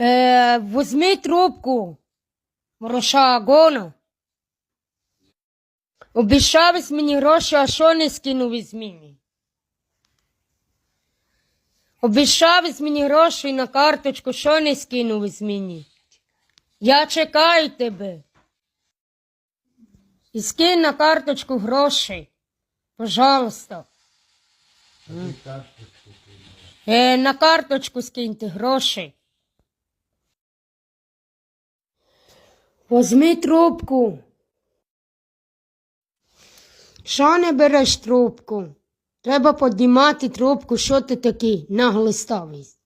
Е, возьми трубку. Мороша гону. Обіщались мені гроші, а що не скинув із мені? Обіщались мені гроші на карточку, що не скинув із мені? Я чекаю тебе. І скинь на карточку гроші. Пожалуйста. Е, на карточку скиньте гроші. Возьми трубку. Що не береш трубку? Треба піднімати трубку, що ти такий наглиставий.